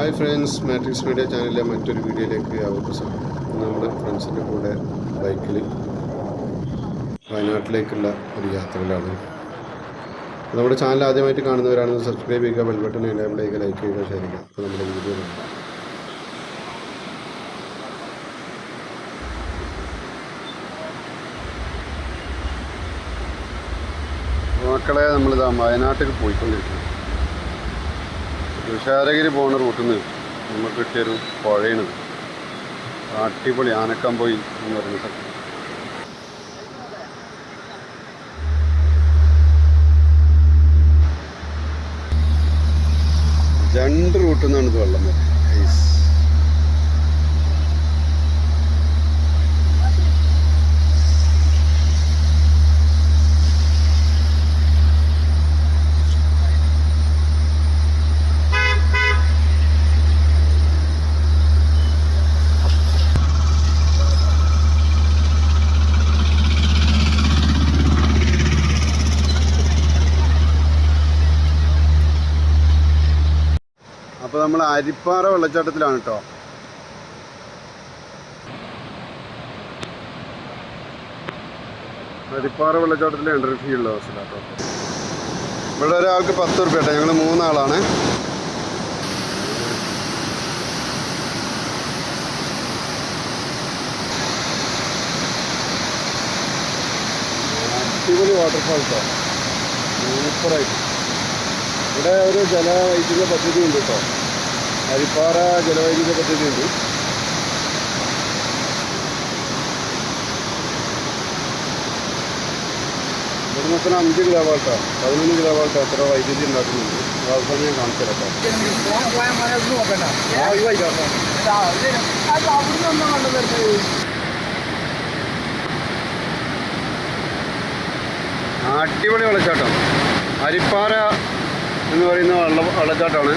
Hi friends matrix media ചാനലിലെ മറ്റൊരു വീഡിയോയിലേക്ക് അവർക്ക് സ്വാഗതം നമ്മുടെ ഫ്രണ്ട്സിന്റെ കൂടെ ബൈക്കിൽ വയനാട്ടിലേക്കുള്ള ഒരു യാത്രയിലാണ്. നമ്മുടെ ചാനൽ ആദ്യമായിട്ട് കാണുന്നവരാണെങ്കിൽ സബ്സ്ക്രൈബ് ചെയ്യുക ബെൽ ബട്ടൺ എനേബിൾ ലൈക്ക് ചെയ്യുക ഷെയർ ചെയ്യുക. അപ്പോൾ നമ്മുടെ വീഡിയോ കാണാം. മക്കളെ നമ്മളിതാ വയനാട്ടിൽ പോയിക്കൊണ്ടിരിക്കുന്നു. തുഷാരഗിരി പോകുന്ന റൂട്ടിൽ നിന്ന് നമുക്ക് കിട്ടിയൊരു പുഴയാണ്. അടിപൊളി ആനക്കമ്പോയി എന്ന് പറയുന്ന സ്ഥലം. രണ്ട് റൂട്ടിൽ നിന്നാണ് ഇത് വെള്ളം വരുന്നത്. അരിപ്പാറ വെള്ളച്ചാട്ടത്തിലാണ് കേട്ടോ അരിപ്പാറ വെള്ളച്ചാട്ടത്തിലെ എൻട്രി ഫീ ഉള്ള ബസ്സിലാണ് കേട്ടോ ഇവിടെ ഒരാൾക്ക് പത്ത് റുപ്യ കേട്ടോ ഞങ്ങൾ മൂന്നാളാണ്. അടിപൊളി വാട്ടർഫാൾ കേട്ടോ സൂപ്പറായിട്ട് ഇവിടെ ഒരു ജലവൈദ്യുത പദ്ധതി ഉണ്ട് കേട്ടോ അരിപ്പാറ ജലവൈദ്യുത പദ്ധതി ഉണ്ട്. ഇവിടെ മൊത്തം അഞ്ച് കിലോ വാൾട്ടാണ് പതിനൊന്ന് കിലോ വാൾട്ട് അത്ര വൈദ്യുതി ഉണ്ടാക്കുന്നുണ്ട്. അവസാനം ഞാൻ കാണിച്ചു തരാം അടിപൊളി വെള്ളച്ചാട്ടം. അരിപ്പാറ എന്ന് പറയുന്ന വെള്ള വെള്ളച്ചാട്ടമാണ്.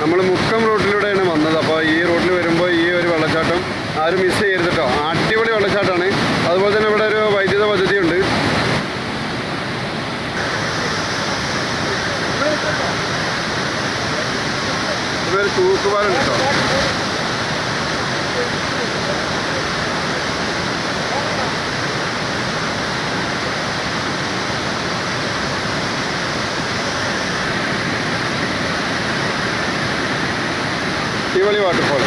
നമ്മൾ മുക്കം റൂട്ടിലൂടെയാണ് വന്നത്. അപ്പോൾ ഈ റൂട്ടിൽ വരുമ്പോൾ ഈ ഒരു വെള്ളച്ചാട്ടം ആരും മിസ് ചെയ്യരുത് കേട്ടോ അടിപൊളി വെള്ളച്ചാട്ടമാണ്. അതുപോലെ തന്നെ ഇവിടെ ഒരു വൈദ്യുത പദ്ധതിയുണ്ട്. ഒരു തൂക്കുപാലുണ്ട് കേട്ടോ അടിപൊളി വാട്ടർഫോൾ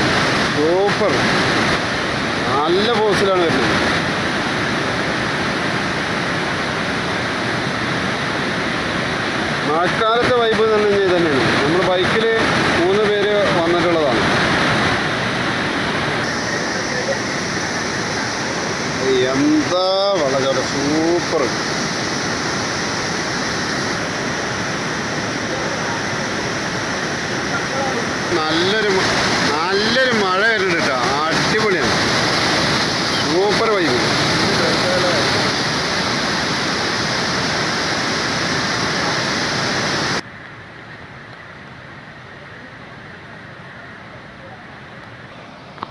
സൂപ്പർ നല്ല പോസിലാണ് വരുന്നത്. മഴക്കാലത്തെ വൈബ് എന്ന് പറഞ്ഞു തന്നെയാണ്. നമ്മൾ ബൈക്കിൽ മൂന്ന് പേര് വന്നിട്ടുള്ളതാണ് എന്താ വെള്ളച്ചാട്ടം സൂപ്പർ നല്ലൊരു മ- നല്ലൊരു മഴ വരുന്നുണ്ട് കേട്ടോ അടിപൊളിയാണ് സൂപ്പർ വൈബ്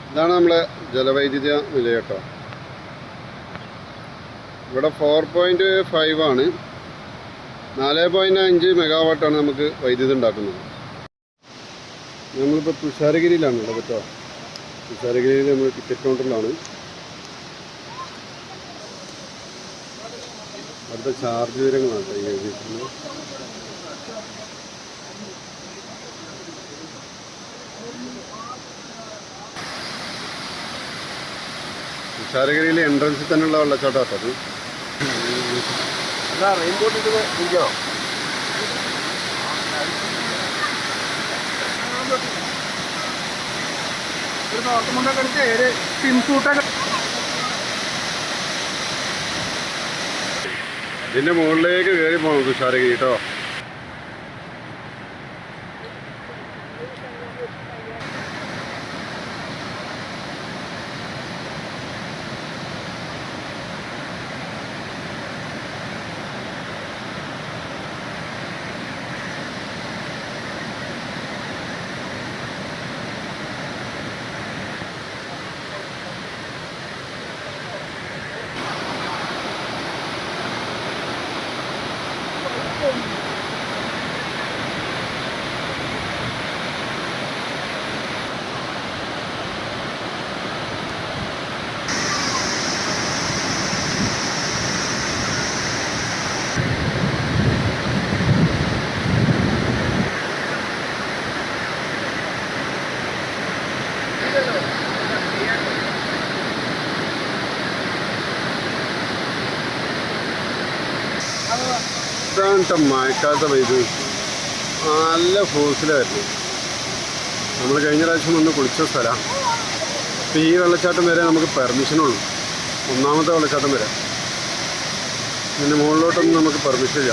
ഇതാണ് നമ്മളെ ജലവൈദ്യുത നിലയം കേട്ടോ. ഇവിടെ ഫോർ പോയിന്റ് ഫൈവ് ആണ്. നാല് പോയിന്റ് അഞ്ച് മെഗാവാട്ടാണ് നമുക്ക് വൈദ്യുതി ഉണ്ടാക്കുന്നത്. നമ്മളിപ്പോൾ തുഷാരഗിരിയിലാണ് ഉള്ളത് കേട്ടോ. തുഷാരഗിരിയിൽ നമ്മൾ ടിക്കറ്റ് കൗണ്ടറിലാണ് അടുത്ത ചാർജ് വിവരങ്ങളാണ്. കേട്ടോ ഈ എഴുതിയിരിക്കുന്നത് എൻട്രൻസിൽ തന്നെയുള്ള വെള്ളച്ചാട്ടം കേട്ടോ അത്. റെയിൻകോട്ട് ഇട്ട് ഇരിക്കോ ഒരു നോർത്തുമുണ്ടൊക്കെ എടുത്ത് ഒരു സ്വിം സൂട്ടൊക്കെ ഇതിന്റെ മുകളിലേക്ക് കയറി പോകും തുഷാരഗിരി കേട്ടോ ഇങ്ങനത്തെ മഴക്കാലത്തെ പെയ്ത് നല്ല ഫോഴ്സിലായിരുന്നു നമ്മൾ കഴിഞ്ഞ പ്രാവശ്യം വന്ന് കുളിച്ച സ്ഥലമാണ് ഇപ്പം ഈ വെള്ളച്ചാട്ടം വരെ നമുക്ക് പെർമിഷനുള്ളൂ ഒന്നാമത്തെ വെള്ളച്ചാട്ടം വരെ. ഇതിന്റെ മുകളിലോട്ടൊന്നും നമുക്ക് പെർമിഷൻ ഇല്ല.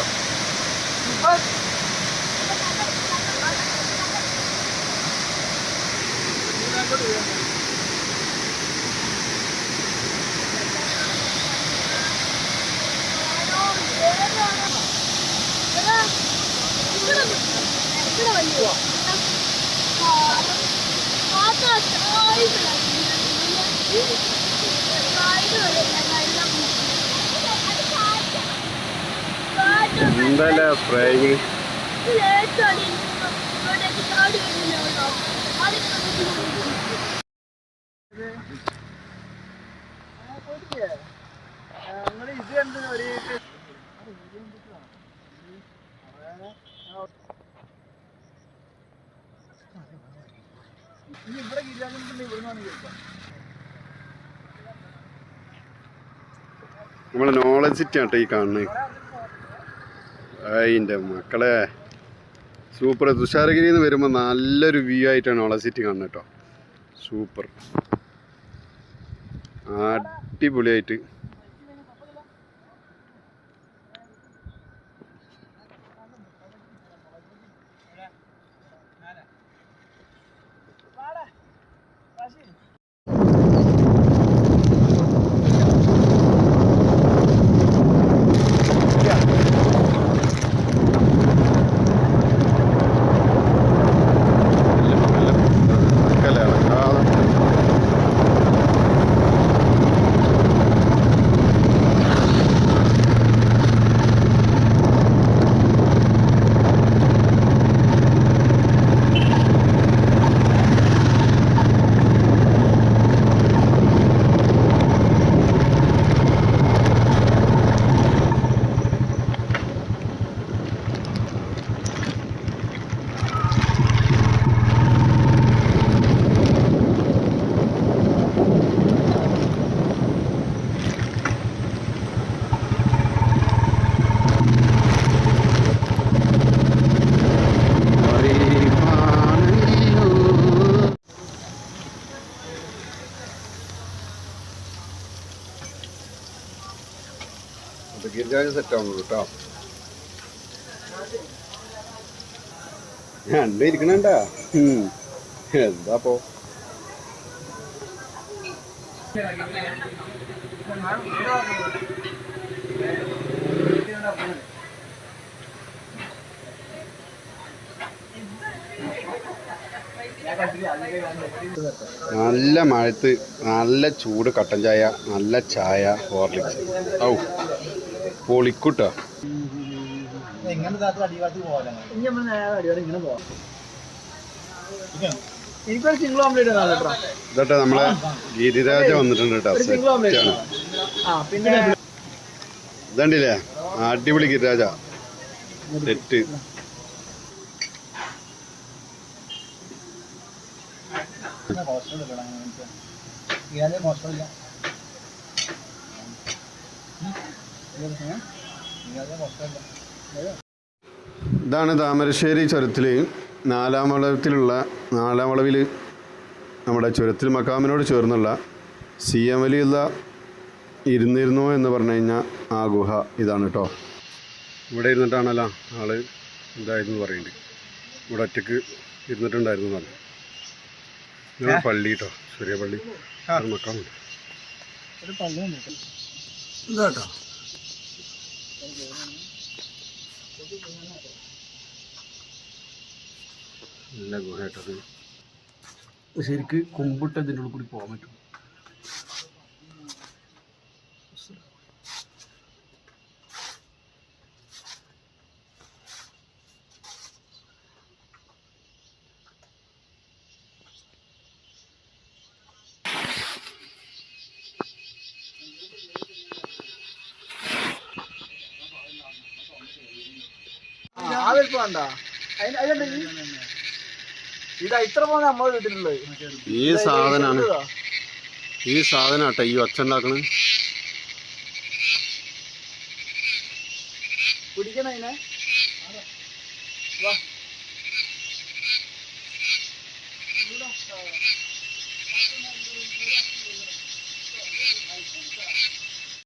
എന്തല്ലേ ഫ്രൈ ഇത് കണ്ട് ഒരു ഇവിടെ ഗിരിരാജൻ ഇവിടുന്നാണ് കേൾക്കാം നമ്മളെ നോളജ് സിറ്റി ആട്ടോ ഈ കാണുന്നത് അതിന്റെ മക്കളെ. സൂപ്പർ തുഷാരഗിരിയിൽ നിന്ന് വരുമ്പോൾ നല്ലൊരു വ്യൂ ആയിട്ടാണ് നോളജ് സിറ്റി കാണുന്നത് കേട്ടോ. സൂപ്പർ അടിപൊളിയായിട്ട് മക്കളെ ഇളക്കാതെ സെറ്റ് ആവുന്നുള്ളൂ കേട്ടോ. രണ്ടും ഇരിക്കണണ്ട? എന്താപ്പോ നല്ല മഴത്ത് നല്ല ചൂട് കട്ടൻ ചായ നല്ല ചായ ഹോർലിക്സ്. ഔ. പൊളിക്കുട്ടോ ഇതട്ടെ നമ്മളെ ഗിരിരാജ വന്നിട്ടുണ്ട് കേട്ടോ ഇതണ്ടില്ലേ? അടിപൊളി ഗിരിരാജ. സെറ്റ് മോശമില്ല ഇതാണ് താമരശ്ശേരി ചുരത്തിൽ നാലാം വളവത്തിലുള്ള നാലാം വളവിൽ നമ്മുടെ ചുരത്തിൽ മക്കാമിനോട് ചേർന്നുള്ള സി എം വലിയുള്ള ഇരുന്നിരുന്നു എന്ന് പറഞ്ഞു കഴിഞ്ഞാൽ ആ ഗുഹ ഇതാണ് കേട്ടോ ഇവിടെ ഇരുന്നിട്ടാണല്ലോ ആൾ ഇതായിരുന്നു പറയുന്നുണ്ട് ഇവിടെ ഒറ്റയ്ക്ക് ഇരുന്നിട്ടുണ്ടായിരുന്നു എന്നാണ്. ഇതാണ് പള്ളി കേട്ടോ ചെറിയ പള്ളി. അത് മക്കാമുണ്ട്. ഒരു പള്ളിയുണ്ട് ഇതാട്ടോ നല്ല ഗുഹ ശരിക്ക് കുമ്പിട്ട് അതിന്റെ ഉള്ളിൽ കൂടി പോകാൻ പറ്റും. വലിപ്പം വേണ്ട. അതിന് അതുണ്ട് ഇത്ര പോലെ നമ്മളെ വീട്ടിലുള്ളത്. ഈ സാധനമാണ് ഈ സാധനം കേട്ടോ ഈ ഒച്ച ഉണ്ടാക്കണത് പിടിക്കണ അതിനെ. വാ.